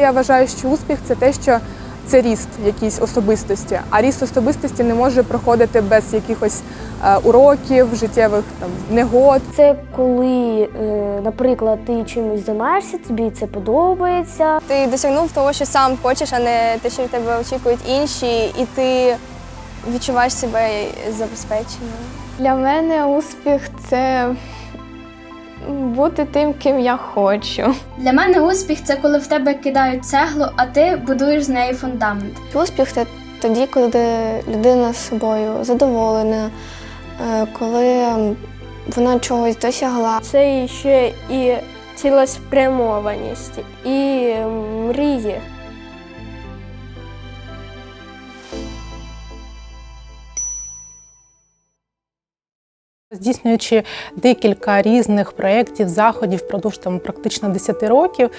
Я вважаю, що успіх це те, що це ріст якійсь особистості, а ріст особистості не може проходити без якихось е, уроків, життєвих там негод. Це коли, е, наприклад, ти чимось займаєшся, тобі це подобається. Ти досягнув того, що сам хочеш, а не те, що від тебе очікують інші, і ти відчуваєш себе забезпеченою. Для мене успіх це бути тим, ким я хочу. Для мене успіх це коли в тебе кидають цеглу, а ти будуєш з неї фундамент. Успіх це тоді, коли людина з собою задоволена, е, коли вона чогось досягла. Це ще і цілеспрямованість, і мрії. Здійснюючи декілька різних проєктів, заходів впродовж там практично 10 років,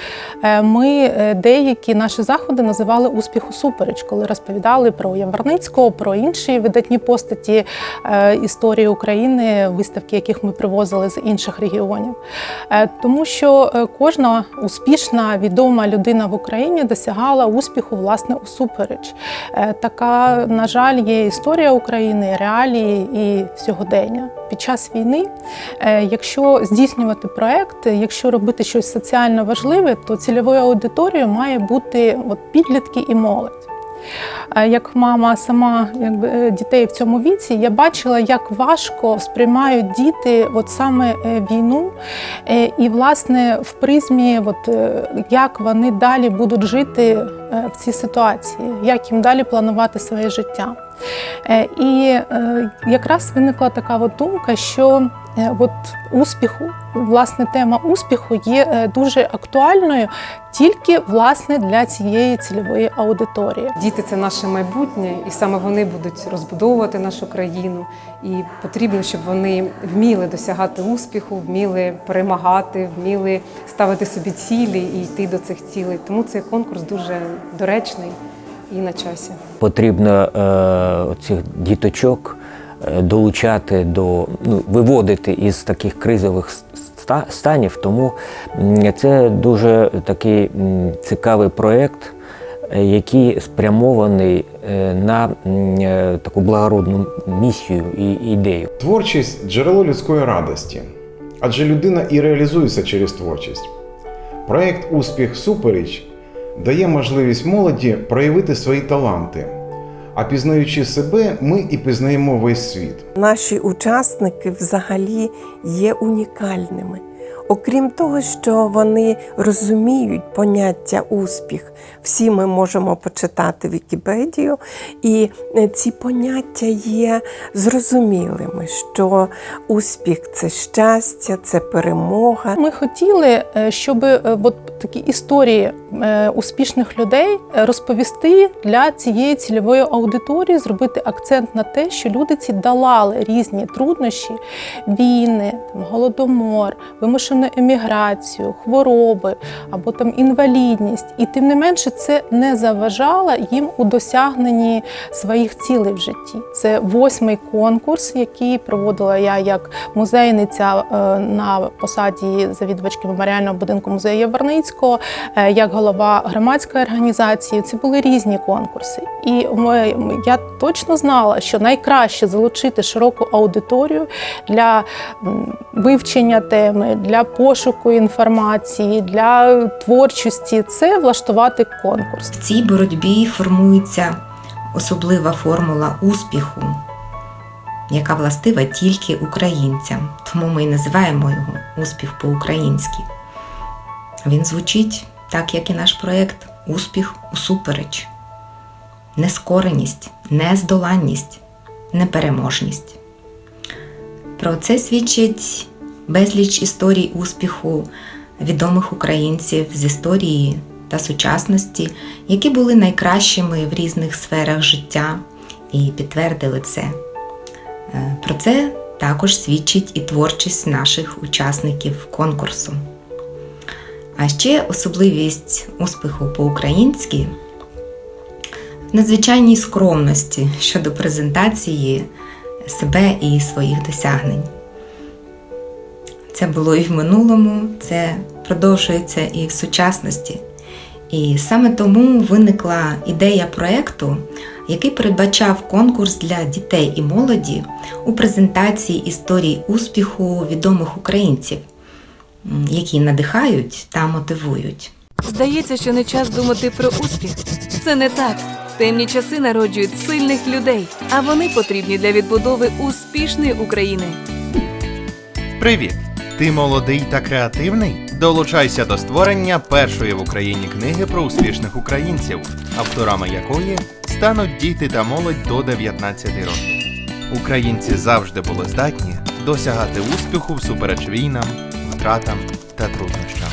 е, ми е, деякі наші заходи називали успіх усупереч, коли розповідали про Яворницького, про інші видатні постаті е, історії України, виставки, яких ми привозили з інших регіонів. Тому що кожна успішна відома людина в Україні досягала успіху власне усупереч. Е, Така, на жаль, є історія України, реалії і сьогодення. Під час війни, е, якщо здійснювати проект, якщо робити щось соціально важливе, то цільовою аудиторією має бути от, підлітки і молодь. Як мама сама якби, е, дітей в цьому віці, я бачила, як важко сприймають діти от саме е, війну, і, власне, в призмі, от, як вони далі будуть жити в цій ситуації, як їм далі планувати своє життя. Е, І е, якраз виникла така от думка, що е, от успіху, власне, тема успіху є дуже актуальною тільки власне для цієї цільової аудиторії. Діти це наше майбутнє, і саме вони будуть розбудовувати нашу країну. І потрібно, щоб вони вміли досягати успіху, вміли перемагати, вміли ставити собі цілі і йти до цих цілей. Тому цей конкурс дуже доречний і на часі. потрібно е, цих діточок е, долучати до ну, виводити із таких кризових станів. Тому це дуже такий цікавий проєкт, е, який спрямований е, на таку благородну місію і ідею. Творчість джерело людської радості, адже людина і реалізується через творчість. Проєкт Успіх Супереч дає можливість молоді проявити свої таланти. А пізнаючи себе, ми і пізнаємо весь світ. Наші учасники взагалі є унікальними. Окрім того, що вони розуміють поняття успіх, всі ми можемо почитати Вікіпедію, і е, ці поняття є зрозумілими, що успіх це щастя, це перемога. Ми хотіли, е, щоб е, от такі історії успішних людей е, розповісти для цієї цільової аудиторії, зробити акцент на те, що люди ці долали різні труднощі, війни, там, голодомор, вимушену еміграцію, хвороби або там інвалідність. І тим не менше це не заважало їм у досягненні своїх цілей в житті. Це восьмий конкурс, який проводила я як музейниця е, на посаді завідувачки меморіального будинку музею Яворницького, е, як голова громадської організації. Це були різні конкурси. І я точно знала, що найкраще залучити широку аудиторію для вивчення теми, для пошуку інформації, для творчості це влаштувати конкурс. В цій боротьбі формується особлива формула успіху, яка властива тільки українцям. Тому ми і називаємо його успіх по-українськи. Він звучить так, як і наш проєкт Успіх усупереч. Нескореність, нездоланність, непереможність. Про це свідчить безліч історій успіху відомих українців з історії та сучасності, які були найкращими в різних сферах життя і підтвердили це. Е, Про це також свідчить і творчість наших учасників конкурсу. А ще особливість успіху по-українськи в надзвичайній скромності щодо презентації себе і своїх досягнень. Це було і в минулому, це продовжується і в сучасності. І саме тому виникла ідея проєкту, який передбачав конкурс для дітей і молоді у презентації історій успіху відомих українців, які надихають та мотивують. Здається, що не час думати про успіх. Це не так. Темні часи народжують сильних людей, а вони потрібні для відбудови успішної України. Привіт! Ти молодий та креативний? Долучайся до створення першої в Україні книги про успішних українців, авторами якої стануть діти та молодь до 19 років. Українці завжди були здатні досягати успіху всупереч війнам, втратам та труднощам.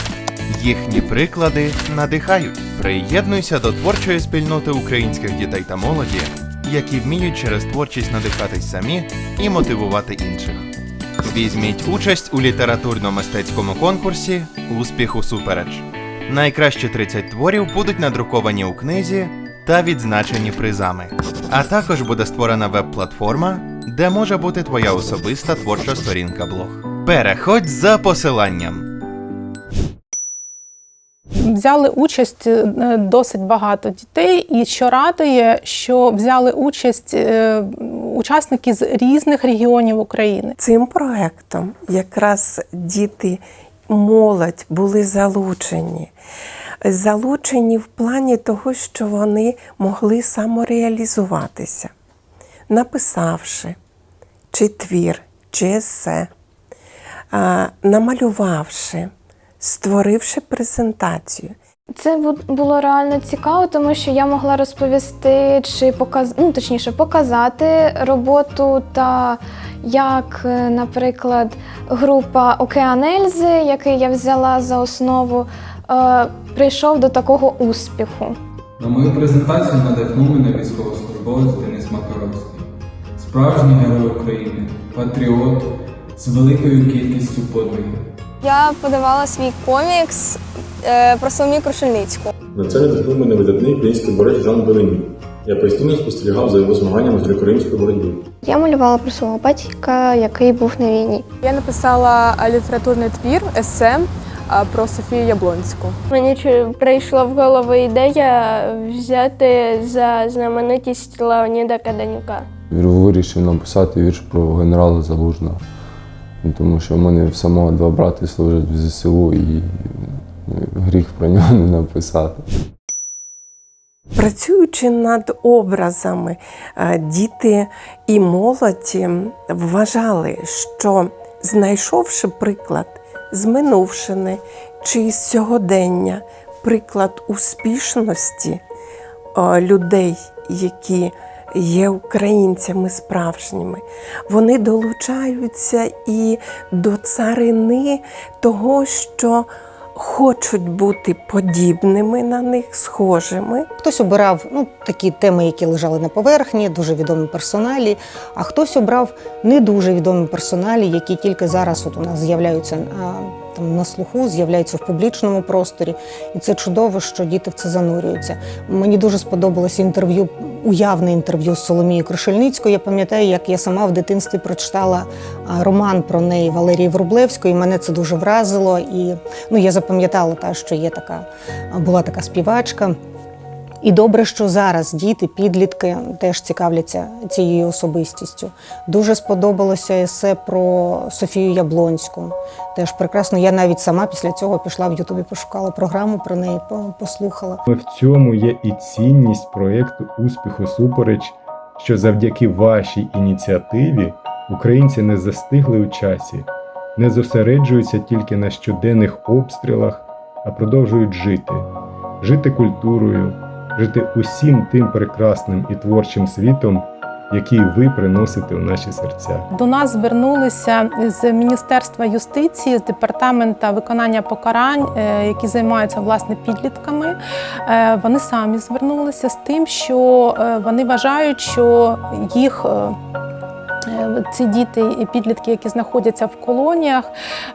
Їхні приклади надихають. Приєднуйся до творчої спільноти українських дітей та молоді, які вміють через творчість надихатись самі і мотивувати інших. Візьміть участь у літературно-мистецькому конкурсі Успіх усупереч. Найкращі 30 творів будуть надруковані у книзі та відзначені призами. А також буде створена веб-платформа, де може бути твоя особиста творча сторінка блог. Переходь за посиланням. Взяли участь е, досить багато дітей, і що радує, що взяли участь е, учасники з різних регіонів України. Цим проектом якраз діти, молодь були залучені. Залучені в плані того, що вони могли самореалізуватися, написавши чи твір, чи есе, намалювавши, створивши презентацію. Це бу- було реально цікаво, тому що я могла розповісти чи показ... ну, точніше, показати роботу та як, е, наприклад, група Океан Ельзи, який я взяла за основу, е, прийшов до такого успіху. На мою презентацію надихнув мене військовослужбовець Денис Макаровський. Справжній герой України, патріот з великою кількістю подвигів. Я подавала свій комікс е, про Соломію Крушельницьку. На це надихнув мене видатний український борець Жан Беленюк. Я постійно спостерігав за його змаганнями з української боротьби. Я малювала про свого батька, який був на війні. Я написала е, літературний твір, есе е, про Софію Яблонську. Мені прийшла в голову ідея взяти за знаменитість Леоніда Каденюка. Вирішив написати вірш про генерала Залужного, тому що в мене в самого два брати служать в ЗСУ і ну, гріх про нього не написати. Працюючи над образами, е, діти і молодь вважали, що знайшовши приклад з минувшини чи з сьогодення, приклад успішності е, людей, які є українцями справжніми, вони долучаються і до царини того, що хочуть бути подібними на них, схожими. Хтось обирав ну, такі теми, які лежали на поверхні, дуже відомі персоналі, а хтось обрав не дуже відомі персоналі, які тільки зараз от у нас з'являються там на слуху, з'являються в публічному просторі. І це чудово, що діти в це занурюються. Мені дуже сподобалося інтерв'ю, уявне інтерв'ю з Соломією Крушельницькою. Я пам'ятаю, як я сама в дитинстві прочитала роман про неї Валерії Врублевської. Мене це дуже вразило. І ну, я запам'ятала, та, що є така, була така співачка. І добре, що зараз діти, підлітки теж цікавляться цією особистістю. Дуже сподобалося есе про Софію Яблонську. Теж прекрасно. Я навіть сама після цього пішла в Ютубі, пошукала програму про неї, по- послухала. В цьому є і цінність проєкту Успіху Супереч, що завдяки вашій ініціативі українці не застигли у часі, не зосереджуються тільки на щоденних обстрілах, а продовжують жити, жити культурою, жити усім тим прекрасним і творчим світом, який ви приносите у наші серця. До нас звернулися з Міністерства юстиції, з департамента виконання покарань, е, які займаються власне підлітками. Е, Вони самі звернулися з тим, що е, вони вважають, що їх. Ці діти і підлітки, які знаходяться в колоніях,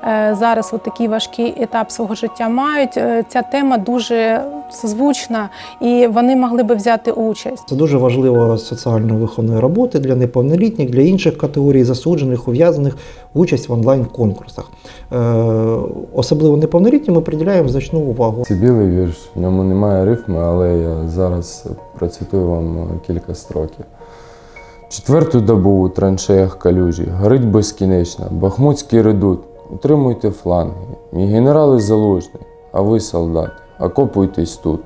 е, зараз от такий важкий етап свого життя мають. е, Ця тема дуже созвучна, і вони могли би взяти участь. Це дуже важливо соціально-виховної роботи для неповнолітніх, для інших категорій засуджених, ув'язаних участь в онлайн-конкурсах. Е, особливо неповнолітнім ми приділяємо значну увагу. Це білий вірш, в ньому немає рифми, але я зараз процитую вам кілька строків. Четверту добу у траншеях калюжі, горить безкінечно, бахмутський редут, утримуйте фланги, мій генерал із а ви, солдати, окопуйтесь тут.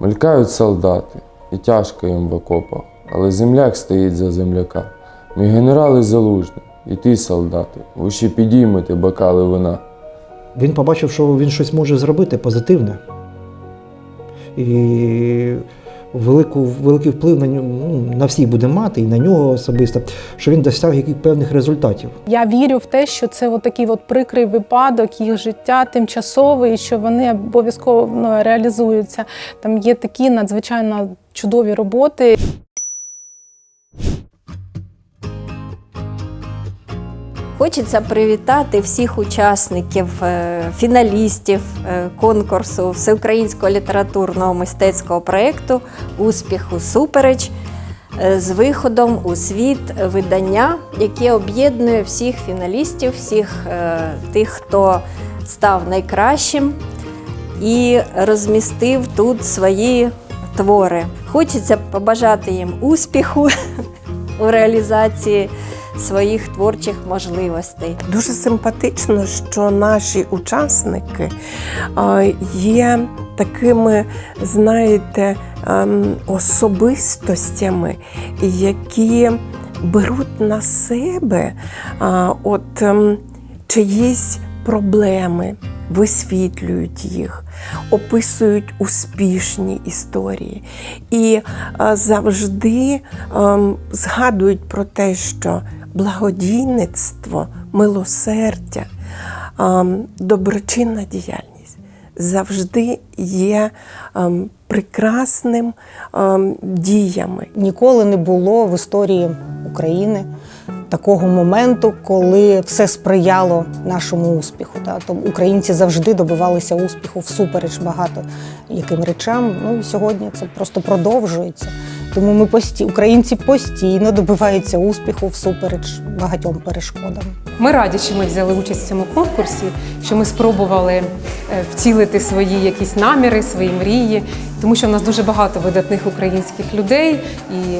Мелькають солдати, і тяжко їм в окопах, але земляк стоїть за земляка. Мій генерал із залужний, і ти, солдати, ви ще підіймете бокали вина. Він побачив, що він щось може зробити позитивне. І велику, великий вплив на нього ну, на всіх буде мати, і на нього особисто, що він досяг яких певних результатів. Я вірю в те, що це от от прикрий випадок їх життя тимчасовий, що вони обов'язково ну, реалізуються. Там є такі надзвичайно чудові роботи. Хочеться привітати всіх учасників, е, фіналістів е, конкурсу всеукраїнського літературного мистецького проєкту Успіху супереч е, з виходом у світ видання, яке об'єднує всіх фіналістів, всіх тих, хто став найкращим і розмістив тут свої твори. Хочеться побажати їм успіху у реалізації своїх творчих можливостей. Дуже симпатично, що наші учасники е, є такими, знаєте, ем, особистостями, які беруть на себе от ем, чиїсь проблеми, висвітлюють їх, описують успішні історії і завжди ем, згадують про те, що благодійництво, милосердя, ем, доброчинна діяльність завжди є ем, прекрасним ем, діями. Ніколи не було в історії України такого моменту, коли все сприяло нашому успіху. Та? То українці завжди добивалися успіху всупереч багато яким речам. Ну і сьогодні це просто продовжується. Тому ми пості... українці постійно добиваються успіху всупереч багатьом перешкодам. Ми раді, що ми взяли участь в цьому конкурсі, що ми спробували е, втілити свої якісь наміри, свої мрії, тому що в нас дуже багато видатних українських людей, і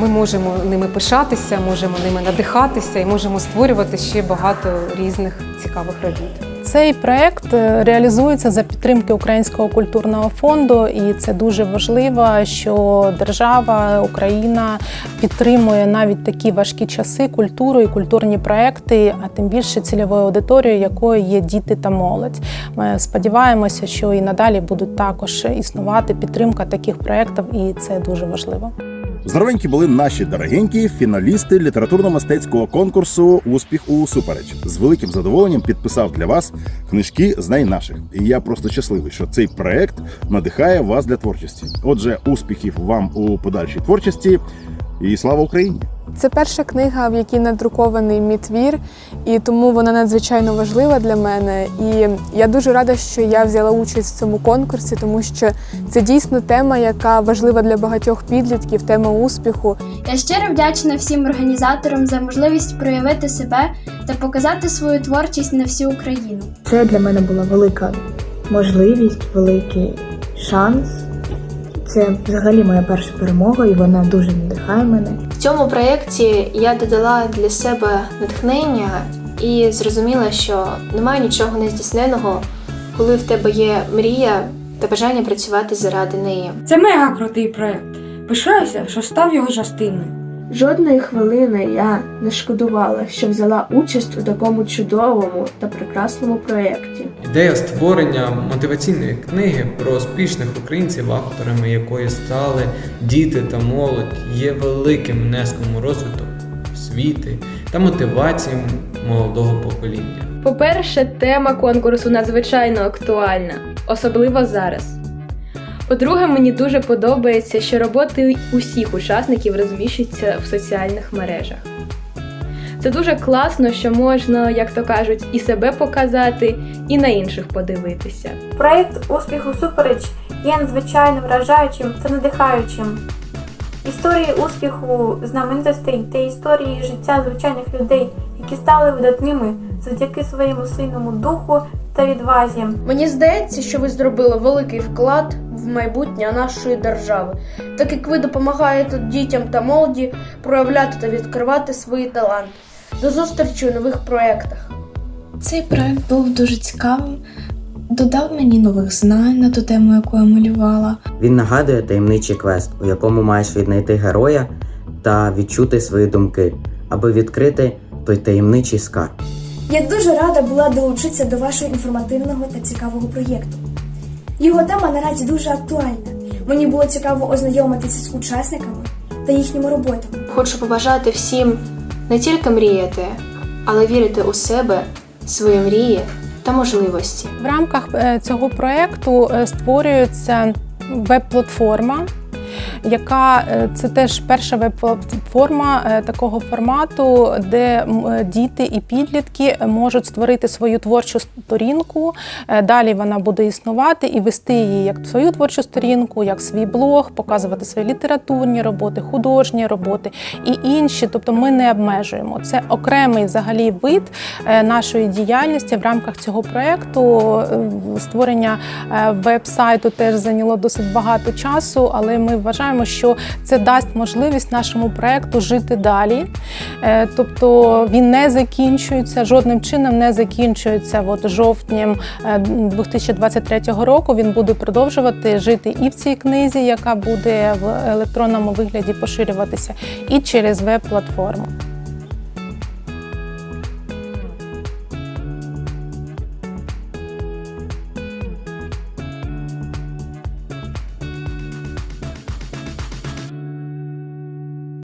ми можемо ними пишатися, можемо ними надихатися і можемо створювати ще багато різних цікавих робіт. Цей проект е, реалізується за підтримки Українського культурного фонду, і це дуже важливо, що держава Україна підтримує навіть такі важкі часи культуру і культурні проекти, а тим більше цільовою аудиторією, якою є діти та молодь. Ми сподіваємося, що і надалі будуть також існувати підтримка таких проєктів, і це дуже важливо. Здоровенькі були наші дорогенькі фіналісти літературно-мистецького конкурсу Успіх у супереч. З великим задоволенням підписав для вас книжки з найнаших. І я просто щасливий, що цей проект надихає вас для творчості. Отже, успіхів вам у подальшій творчості і слава Україні! Це перша книга, в якій надрукований мій твір, і тому вона надзвичайно важлива для мене. І я дуже рада, що я взяла участь в цьому конкурсі, тому що це дійсно тема, яка важлива для багатьох підлітків, тема успіху. Я щиро вдячна всім організаторам за можливість проявити себе та показати свою творчість на всю Україну. Це для мене була велика можливість, великий шанс. Це взагалі моя перша перемога, і вона дуже надихає мене. В цьому проєкті я додала для себе натхнення і зрозуміла, що немає нічого нездійсненого, коли в тебе є мрія та бажання працювати заради неї. Це мега крутий проект. Пишаюся, що став його частиною. Жодної хвилини я не шкодувала, що взяла участь у такому чудовому та прекрасному проєкті. Ідея створення мотиваційної книги про успішних українців, авторами якої стали діти та молодь, є великим внеском у розвиток освіти та мотивації молодого покоління. По-перше, тема конкурсу надзвичайно актуальна, особливо зараз. По-друге, мені дуже подобається, що роботи усіх учасників розміщуються в соціальних мережах. Це дуже класно, що можна, як то кажуть, і себе показати, і на інших подивитися. Проєкт успіху супереч є надзвичайно вражаючим та надихаючим. Історії успіху знаменитостей та історії життя звичайних людей, які стали видатними завдяки своєму сильному духу та відвазі. Мені здається, що ви зробили великий вклад в майбутнє нашої держави, так як ви допомагаєте дітям та молоді проявляти та відкривати свої таланти. До зустрічі у нових проєктах. Цей проект був дуже цікавим, додав мені нових знань на ту тему, яку я малювала. Він нагадує таємничий квест, у якому маєш віднайти героя та відчути свої думки, аби відкрити той таємничий скарб. Я дуже рада була долучитися до вашого інформативного та цікавого проєкту. Його тема наразі дуже актуальна. Мені було цікаво ознайомитися з учасниками та їхніми роботами. Хочу побажати всім не тільки мріяти, але вірити у себе, свої мрії та можливості. В рамках е, цього проєкту е, створюється веб-платформа, яка е, це теж перша веб-платформа е, такого формату, де е, діти і підлітки можуть створити свою творчу сторінку. Далі вона буде існувати і вести її як свою творчу сторінку, як свій блог, показувати свої літературні роботи, художні роботи і інші. Тобто ми не обмежуємо. Це окремий взагалі вид нашої діяльності в рамках цього проєкту. Е, Створення веб-сайту теж зайняло досить багато часу, але ми вважаємо, що це дасть можливість нашому проекту жити далі. Е, Тобто він не закінчується, жодним чином не закінчується от жовтнем е, 2023 року. Він буде продовжувати жити і в цій книзі, яка буде в електронному вигляді поширюватися, і через веб-платформу.